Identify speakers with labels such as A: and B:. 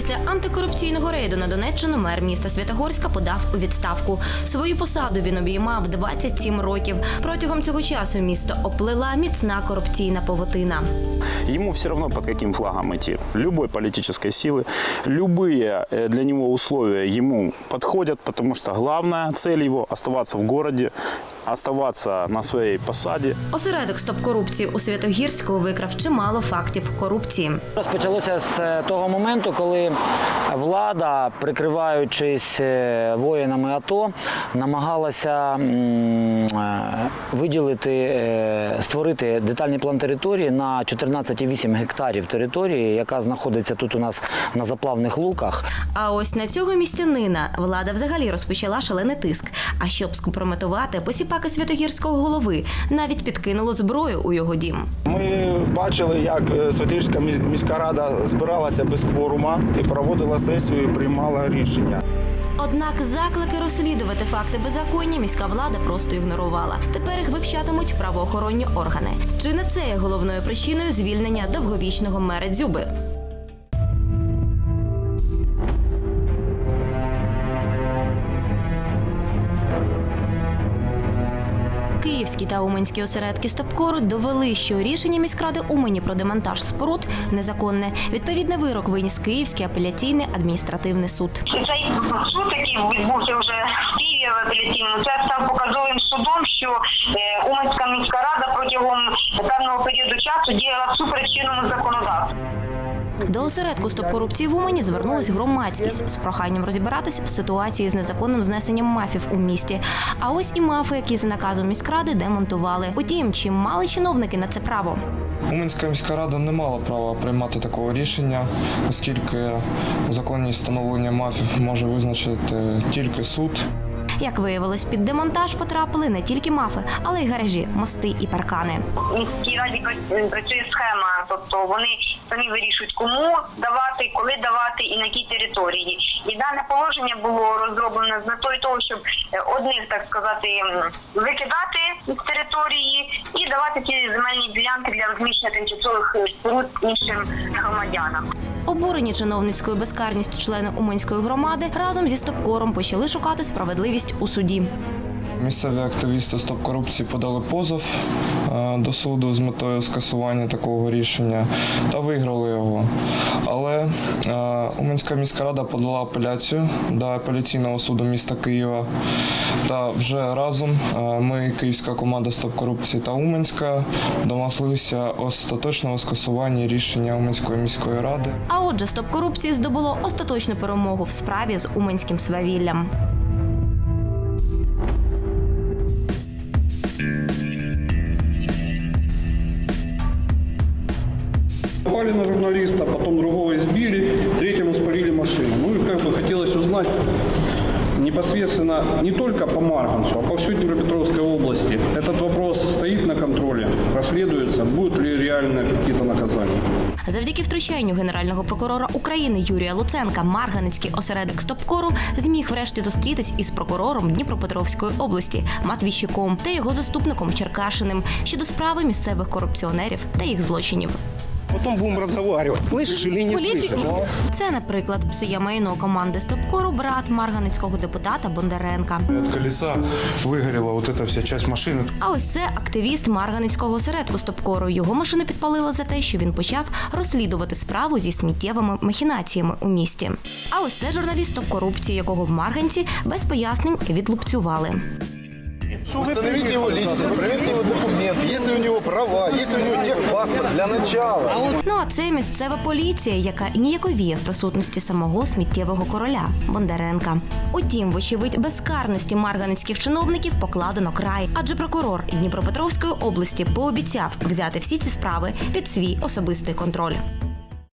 A: Після антикорупційного рейду на Донеччину мер міста Святогорська подав у відставку. Свою посаду він обіймав 27 років. Протягом цього часу місто оплила міцна корупційна повотина.
B: Ему все равно под каким флагом идти. Любой политической силы, любые э, для него условия ему подходят, потому что главная цель его оставаться в городе, оставаться на своей посаде.
A: Осередок стоп корупції у Святогірську викрав чимало фактів корупції.
C: Розпочалося з е, того моменту, коли влада, прикриваючись е, воїнами АТО, намагалася е, виділити, е, створити детальний план території на 14,8 гектарів території, яка знаходиться тут у нас на заплавних луках.
A: А ось на цього містянина влада взагалі розпочала шалений тиск. А щоб скомпрометувати посіпаки святогірського голови, навіть підкинуло зброю у його дім.
D: Ми бачили, як Святирська міс- міська рада збиралася без кворума і проводила сесію і приймала рішення.
A: Однак заклики розслідувати факти беззаконня міська влада просто ігнорувала. Тепер їх вивчатимуть правоохоронні органи. Чи не це є головною причиною звільнення довговічного мера Дзюби? Київські та уманські осередки Стопкору довели, що рішення міськради Умані про демонтаж споруд незаконне. Відповідний вирок виніс Київський апеляційний адміністративний суд.
E: Цей суд, який відбувся вже в Києві в апеляційному, це став показовим судом, що
A: До осередку стоп корупції в Умані звернулась громадськість з проханням розібратись в ситуації з незаконним знесенням мафів у місті. А ось і мафи, які за наказом міськради демонтували. Утім, чи мали чиновники на це право?
F: Уманська міська рада не мала права приймати такого рішення, оскільки законність встановлення мафів може визначити тільки суд.
A: Як виявилось, під демонтаж потрапили не тільки мафи, але й гаражі, мости і паркани.
E: В міській раді працює схема, тобто вони самі вирішують, кому давати, коли давати і на якій території. І дане положення було розроблено з метою того, щоб е, одних, так сказати, викидати з території і давати ці земельні ділянки для розміщення тимчасових е, споруд іншим громадянам.
A: Обурені чиновницькою безкарністю члени Уманської громади разом зі стопкором почали шукати справедливість у суді.
F: Місцеві активісти Стоп корупції подали позов е, до суду з метою скасування такого рішення та виграли його. Але е, Уманська міська рада подала апеляцію до апеляційного суду міста Києва. Та вже разом е, ми, київська команда Стоп корупції та Уманська, домоглися остаточного скасування рішення Уманської міської ради.
A: А отже, стоп корупції здобуло остаточну перемогу в справі з уманським свавіллям.
G: Напали на журналиста, потом другого избили, третьему спалили машину. Ну и как бы хотелось узнать непосредственно не только по Марганцу, а по всей Днепропетровской области. Этот вопрос стоит на контроле, расследуется, будут ли реальные какие-то наказания.
A: Завдяки втручанню генерального прокурора України Юрія Луценка Марганецький осередок Стопкору зміг врешті зустрітись із прокурором Дніпропетровської області Матвійчуком та його заступником Черкашиним щодо справи місцевих корупціонерів та їх злочинів.
H: Потом будем разговаривать, слышишь или не слышишь.
A: Це, наприклад, псує майно команди Стопкору брат марганецького депутата Бондаренка.
I: От колеса выгорела вот эта вся часть машины.
A: А ось це активіст Марганецького осередку Стопкору. Його машину підпалили за те, що він почав розслідувати справу зі сміттєвими махінаціями у місті. А ось це журналіст стоп корупції, якого в Марганці без пояснень відлупцювали.
H: Установите его личность, проверьте его документы, если у него права, если у него техпаспорт для начала.
A: Ну а це місцева поліція, яка ніяковіє в присутності самого сміттєвого короля Бондаренка. Утім, вочевидь, безкарності марганецьких чиновників покладено край, адже прокурор Дніпропетровської області пообіцяв взяти всі ці справи під свій особистий контроль.